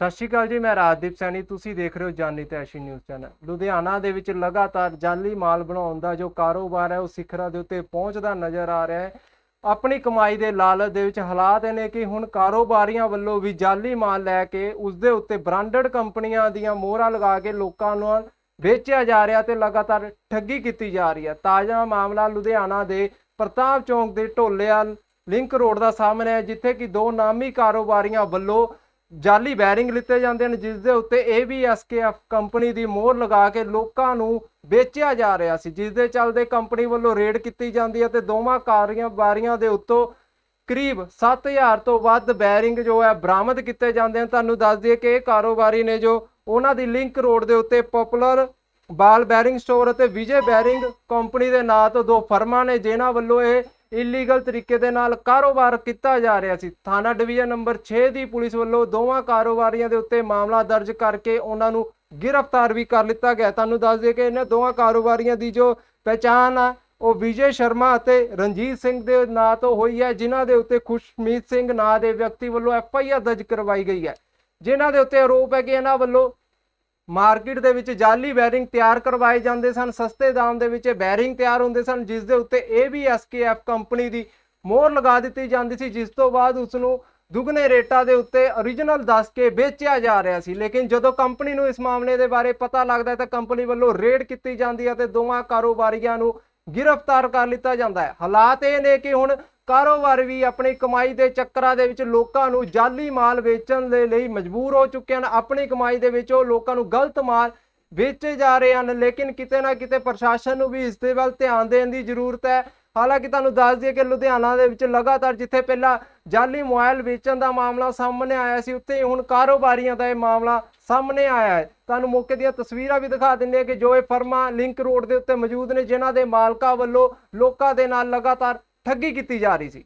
ਸਤਿ ਸ਼੍ਰੀ ਅਕਾਲ ਜੀ, ਮੈਂ ਰਾਜਦੀਪ ਸੈਣੀ, ਤੁਸੀਂ ਦੇਖ ਰਹੇ ਹੋ ਜਾਨੀ ਤੈਸ਼ੀ ਨਿਊਜ਼ ਚੈਨਲ। ਲੁਧਿਆਣਾ ਦੇ ਵਿੱਚ ਲਗਾਤਾਰ ਜਾਲੀ ਮਾਲ ਬਣਾਉਣ ਦਾ ਜੋ ਕਾਰੋਬਾਰ ਹੈ, ਉਹ ਸਿਖਰਾਂ ਦੇ ਉੱਤੇ ਪਹੁੰਚਦਾ ਨਜ਼ਰ ਆ ਰਿਹਾ ਹੈ। ਆਪਣੀ ਕਮਾਈ ਦੇ ਲਾਲਚ ਦੇ ਵਿੱਚ ਹਾਲਾਤ ਇਹ ਨੇ ਕਿ ਹੁਣ ਕਾਰੋਬਾਰੀਆਂ ਵੱਲੋਂ ਵੀ ਜਾਲੀ ਮਾਲ ਲੈ ਕੇ ਉਸ ਦੇ ਉੱਤੇ ਬ੍ਰਾਂਡਡ ਕੰਪਨੀਆਂ ਦੀਆਂ ਮੋਹਰਾਂ ਲਗਾ ਕੇ ਲੋਕਾਂ ਨੂੰ ਵੇਚਿਆ ਜਾ ਰਿਹਾ ਤੇ ਲਗਾਤਾਰ ਠੱਗੀ ਕੀਤੀ ਜਾ ਰਹੀ ਹੈ। ਤਾਜ਼ਾ ਮਾਮਲਾ ਲੁਧਿਆਣਾ ਦੇ ਪ੍ਰਤਾਪ ਚੌਂਕ ਦੇ ਢੋਲੇਵਾਲ ਲਿੰਕ ਰੋਡ ਦਾ ਸਾਹਮਣੇ ਹੈ, ਜਿੱਥੇ ਕਿ ਦੋ ਨਾਮੀ ਕਾਰੋਬਾਰੀਆਂ ਵੱਲੋਂ ਜਾਲੀ ਬੈਰਿੰਗ ਲਿੱਤੇ ਜਾਂਦੇ ਹਨ, ਜਿਸ ਦੇ ਉੱਤੇ ABSKF ਕੰਪਨੀ ਦੀ ਮੋਹਰ ਲਗਾ ਕੇ ਲੋਕਾਂ ਨੂੰ ਵੇਚਿਆ ਜਾ ਰਿਹਾ ਸੀ, ਜਿਸ ਦੇ ਚੱਲਦੇ ਕੰਪਨੀ ਵੱਲੋਂ ਰੇਡ ਕੀਤੀ ਜਾਂਦੀ ਹੈ ਤੇ ਦੋਵਾਂ ਕਾਰੀਆਂ ਬਾਰੀਆਂ ਦੇ ਉੱਤੋਂ ਕਰੀਬ 7000 ਤੋਂ ਵੱਧ ਬੈਰਿੰਗ ਜੋ ਹੈ ਬਰਾਮਦ ਕੀਤੇ ਜਾਂਦੇ ਹਨ। ਤੁਹਾਨੂੰ ਦੱਸ ਦਈਏ ਕਿ ਇਹ ਕਾਰੋਬਾਰੀ ਨੇ ਜੋ ਉਹਨਾਂ ਦੀ ਲਿੰਕ ਰੋਡ ਦੇ ਉੱਤੇ ਪਪੂਲਰ ਬਾਲ ਬੈਰਿੰਗ ਸਟੋਰ ਅਤੇ ਵਿਜੇ ਬੈਰਿੰਗ ਕੰਪਨੀ ਦੇ ਨਾਂ ਤੋਂ ਦੋ ਫਰਮਾਂ ਨੇ, ਜਿਨ੍ਹਾਂ ਵੱਲੋਂ ਇਹ ਇਲੀਗਲ ਤਰੀਕੇ ਦੇ ਨਾਲ ਕਾਰੋਬਾਰ ਕੀਤਾ ਜਾ ਰਿਹਾ ਸੀ। ਥਾਣਾ ਡਿਵੀਜ਼ਨ ਨੰਬਰ 6 ਦੀ ਪੁਲਿਸ ਵੱਲੋਂ ਦੋਵਾਂ ਕਾਰੋਬਾਰੀਆਂ ਦੇ ਉੱਤੇ ਮਾਮਲਾ ਦਰਜ ਕਰਕੇ ਉਹਨਾਂ ਨੂੰ ਗ੍ਰਿਫਤਾਰ ਵੀ ਕਰ ਲਿੱਤਾ ਗਿਆ। ਤੁਹਾਨੂੰ ਦੱਸ ਦਈਏ ਕਿ ਇਹਨਾਂ ਦੋਵਾਂ ਕਾਰੋਬਾਰੀਆਂ ਦੀ ਜੋ ਪਹਿਚਾਣ ਆ, ਉਹ ਵਿਜੇ ਸ਼ਰਮਾ ਅਤੇ ਰਣਜੀਤ ਸਿੰਘ ਦੇ ਨਾਂ ਤੋਂ ਹੋਈ ਹੈ, ਜਿਨ੍ਹਾਂ ਦੇ ਉੱਤੇ ਖੁਸ਼ਮੀਤ ਸਿੰਘ ਨਾਂ ਦੇ ਵਿਅਕਤੀ ਵੱਲੋਂ ਐਫ ਆਈ ਆਰ ਦਰਜ ਕਰਵਾਈ ਗਈ ਹੈ। ਜਿਨ੍ਹਾਂ ਦੇ ਉੱਤੇ ਆਰੋਪ ਹੈ ਕਿ ਇਹਨਾਂ ਵੱਲੋਂ ਮਾਰਕੀਟ ਦੇ ਵਿੱਚ ਜਾਲੀ ਬੈਰਿੰਗ ਤਿਆਰ ਕਰਵਾਏ ਜਾਂਦੇ ਸਨ। ਸਸਤੇ ਦਾਮ ਦੇ ਵਿੱਚ ਇਹ ਬੈਰਿੰਗ ਤਿਆਰ ਹੁੰਦੇ ਸਨ, ਜਿਸ ਦੇ ਉੱਤੇ ABSKF ਕੰਪਨੀ ਦੀ ਮੋਹਰ ਲਗਾ ਦਿੱਤੀ ਜਾਂਦੀ ਸੀ, ਜਿਸ ਤੋਂ ਬਾਅਦ ਉਸ ਨੂੰ ਦੁੱਗਣੇ ਰੇਟਾਂ ਦੇ ਉੱਤੇ origignal ਦੱਸ ਕੇ ਵੇਚਿਆ ਜਾ ਰਿਹਾ ਸੀ। ਲੇਕਿਨ ਜਦੋਂ ਕੰਪਨੀ ਨੂੰ ਇਸ ਮਾਮਲੇ ਦੇ ਬਾਰੇ ਪਤਾ ਲੱਗਦਾ ਹੈ, ਤਾਂ ਕੰਪਨੀ ਵੱਲੋਂ ਰੇਡ ਕੀਤੀ ਜਾਂਦੀ ਹੈ ਤੇ ਦੋਵਾਂ ਕਾਰੋਬਾਰੀਆਂ ਨੂੰ ਗ੍ਰਿਫਤਾਰ ਕਰ ਲਿੱਤਾ ਜਾਂਦਾ ਹੈ। ਹਾਲਾਤ ਇਹ ਨੇ ਕਿ ਹੁਣ ਕਾਰੋਬਾਰ ਵੀ ਆਪਣੀ ਕਮਾਈ ਦੇ ਚੱਕਰਾਂ ਦੇ ਵਿੱਚ ਲੋਕਾਂ ਨੂੰ ਜਾਲੀ ਮਾਲ ਵੇਚਣ ਦੇ ਲਈ ਮਜਬੂਰ ਹੋ ਚੁੱਕੇ ਹਨ। ਆਪਣੀ ਕਮਾਈ ਦੇ ਵਿੱਚ ਉਹ ਲੋਕਾਂ ਨੂੰ ਗਲਤ ਮਾਲ ਵੇਚੇ ਜਾ ਰਹੇ ਹਨ, ਲੇਕਿਨ ਕਿਤੇ ਨਾ ਕਿਤੇ ਪ੍ਰਸ਼ਾਸਨ ਨੂੰ ਵੀ ਇਸ ਦੇ ਵੱਲ ਧਿਆਨ ਦੇਣ ਦੀ ਜ਼ਰੂਰਤ ਹੈ। ਹਾਲਾਂਕਿ ਤੁਹਾਨੂੰ ਦੱਸ ਦਈਏ ਕਿ ਲੁਧਿਆਣਾ ਦੇ ਵਿੱਚ ਲਗਾਤਾਰ ਜਿੱਥੇ ਪਹਿਲਾਂ ਜਾਲੀ ਮੋਬਾਈਲ ਵੇਚਣ ਦਾ ਮਾਮਲਾ ਸਾਹਮਣੇ ਆਇਆ ਸੀ, ਉੱਥੇ ਹੁਣ ਕਾਰੋਬਾਰੀਆਂ ਦਾ ਇਹ ਮਾਮਲਾ ਸਾਹਮਣੇ ਆਇਆ ਹੈ। ਤੁਹਾਨੂੰ ਮੌਕੇ ਦੀਆਂ ਤਸਵੀਰਾਂ ਵੀ ਦਿਖਾ ਦਿੰਦੇ ਹਾਂ ਕਿ ਜੋ ਇਹ ਫਰਮਾਂ ਲਿੰਕ ਰੋਡ ਦੇ ਉੱਤੇ ਮੌਜੂਦ ਨੇ, ਜਿਨ੍ਹਾਂ ਦੇ ਮਾਲਕਾਂ ਵੱਲੋਂ ਲੋਕਾਂ ਦੇ ਨਾਲ ਲਗਾਤਾਰ ਠੱਗੀ ਕੀਤੀ ਜਾ ਰਹੀ ਸੀ।